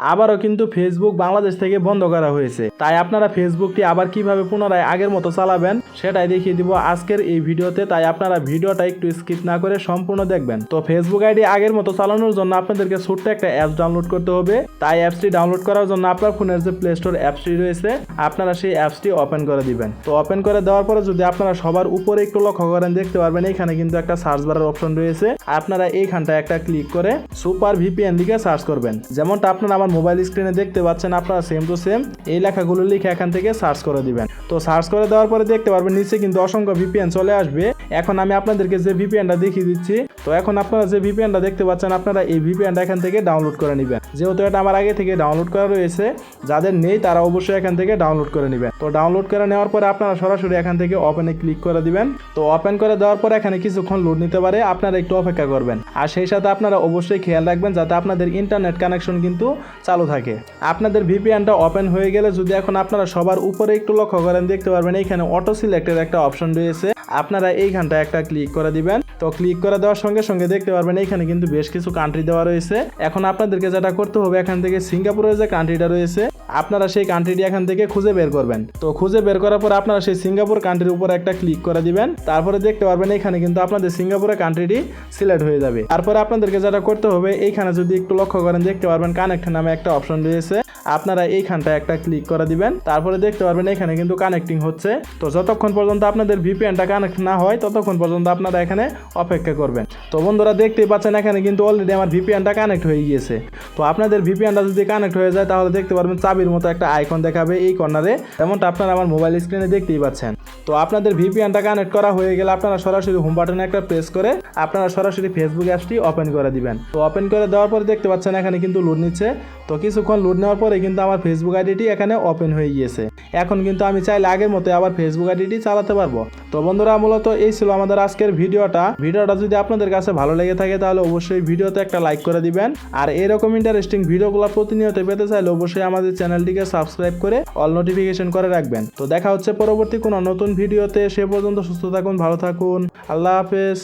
আবারও কিন্তু ফেসবুক বাংলাদেশ থেকে বন্ধ করা হয়েছে। তাই আপনারা ফেসবুকটি আবার কীভাবে পুনরায় আগের মতো চালাবেন, সেটাই দেখিয়ে দিব আজকের এই ভিডিওতে। তাই আপনারা ভিডিওটা একটু স্কিপ না করে সম্পূর্ণ দেখবেন। তো ফেসবুক আইডি আগের মতো চালানোর জন্য আপনাদেরকে ছোট্ট একটা অ্যাপস ডাউনলোড করতে হবে। তাই অ্যাপসটি ডাউনলোড করার জন্য আপনার ফোনের যে প্লে স্টোর অ্যাপসটি রয়েছে, আপনারা সেই অ্যাপসটি ওপেন করে দিবেন। তো ওপেন করে দেওয়ার পরে যদি আপনারা সবার উপরে একটু লক্ষ্য করেন, দেখতে পারবেন এখানে কিন্তু একটা সার্চ বারের অপশন রয়েছে। আপনারা এইখানটা একটা ক্লিক করে সুপার ভিপিএন লিখে সার্চ করবেন। যেমনটা আপনারা আমার মোবাইল স্ক্রিনে দেখতে পাচ্ছেন আপনারা সেম টু সেম এই লেখাগুলো লিখে এখান থেকে সার্চ করে দিবেন। তো সার্চ করে দেওয়ার পরে দেখতে পারবেন, নিচে কিন্তু অসংখ্য ভিপিএন চলে আসবে। এখন আমি আপনাদেরকে যে ভিপিএনটা দেখিয়ে দিচ্ছি, তো এখন আপনারা যে ভিপিএনটা দেখতে পাচ্ছেন, আপনারা এই ভিপিএনটা এখান থেকে ডাউনলোড করে নেবেন। যেহেতু এটা আমার আগে থেকে ডাউনলোড করা রয়েছে, যাদের নেই তারা অবশ্যই এখান থেকে ডাউনলোড করে নেবেন। তো ডাউনলোড করে নেওয়ার পরে আপনারা সরাসরি এখান থেকে ওপেনে ক্লিক করে দিবেন। তো ওপেন করে দেওয়ার পরে এখানে কিছুক্ষণ লোড নিতে পারে, আপনারা একটু অপেক্ষা করবেন। আর সেই সাথে আপনারা অবশ্যই খেয়াল রাখবেন, যাতে আপনাদের ইন্টারনেট কানেকশন কিন্তু চালু থাকে। আপনাদের ভিপিএনটা ওপেন হয়ে গেলে যদি এখন আপনারা সবার উপরে একটু লক্ষ্য করেন, দেখতে পারবেন এখানে অটো সিলেক্টের একটা অপশন রয়েছে। আপনারা এইখানটা একটা ক্লিক করে দিবেন। তো ক্লিক করে দেওয়ার সঙ্গে সঙ্গে দেখতে পারবেন এইখানে কিন্তু বেশ কিছু কান্ট্রি দেওয়া রয়েছে। এখন আপনাদেরকে যেটা করতে হবে, এখান থেকে সিঙ্গাপুরের যে কান্ট্রিটা রয়েছে, আপনারা সেই কান্ট্রিটি এখান থেকে খুঁজে বের করবেন। তো খুঁজে বের করার পর আপনারা সেই সিঙ্গাপুর কান্ট্রির উপর একটা ক্লিক করে দিবেন। তারপরে দেখতে পারবেন এখানে কিন্তু আপনাদের সিঙ্গাপুরের কান্ট্রিটি সিলেক্ট হয়ে যাবে। তারপরে আপনাদেরকে যেটা করতে হবে, এইখানে যদি একটু লক্ষ্য করেন, দেখতে পারবেন কানেক্ট নামে একটা অপশন রয়েছে। আপনারা এইখানটা একটা ক্লিক করে দিবেন। তারপরে দেখতে পারবেন এখানে কিন্তু কানেক্টিং হচ্ছে। তো যতক্ষণ পর্যন্ত আপনাদের ভিপিএনটা কানেক্ট না হয়, ততক্ষণ পর্যন্ত আপনারা এখানে অপেক্ষা করবেন। তো বন্ধুরা দেখতেই পাচ্ছেন এখানে কিন্তু অলরেডি আমার ভিপিএনটা কানেক্ট হয়ে গিয়েছে। তো আপনাদের ভিপিএনটা যদি কানেক্ট হয়ে যায়, তাহলে দেখতে পারবেন চাবির মতো একটা আইকন দেখাবে এই কর্নারে যেমনটা আপনারা আমার মোবাইল স্ক্রিনে দেখতেই পাচ্ছেন। তো আপনাদের ভিপিএনটা কানেক্ট করা হয়ে গেলে আপনারা সরাসরি হোম বাটনে একটা প্রেস করে, আপনারা সরাসরি ফেসবুক অ্যাপসটি ওপেন করে দিবেন। তো ওপেন করে দেওয়ার পরে দেখতে পাচ্ছেন এখানে কিন্তু লোড নিচ্ছে। তো কিছুক্ষণ লোড নেওয়ার পরে কিন্তু আমার ফেসবুক আইডিটি এখানে ওপেন হয়ে গিয়েছে। এখন কিন্তু আমি চাইলে আগের মতো আবার ফেসবুক আইডিটি চালাতে পারব। তো বন্ধুরা, মূলত এই ছিল আমাদের আজকের ভিডিওটা। ভিডিওটা যদি আপনাদের কাছে ভালো লেগে থাকে তাহলে অবশ্যই ভিডিওতে একটা লাইক করে দিবেন। আর এরকম ইন্টারেস্টিং ভিডিওগুলো প্রতিনিয়ত পেতে চাইলে অবশ্যই আমাদের চ্যানেলটিকে সাবস্ক্রাইব করে অল নোটিফিকেশন করে রাখবেন। তো দেখা হচ্ছে পরবর্তী কোনো নতুন ভিডিওতে। সে পর্যন্ত সুস্থ থাকুন, ভালো থাকুন। আল্লাহ হাফেজ।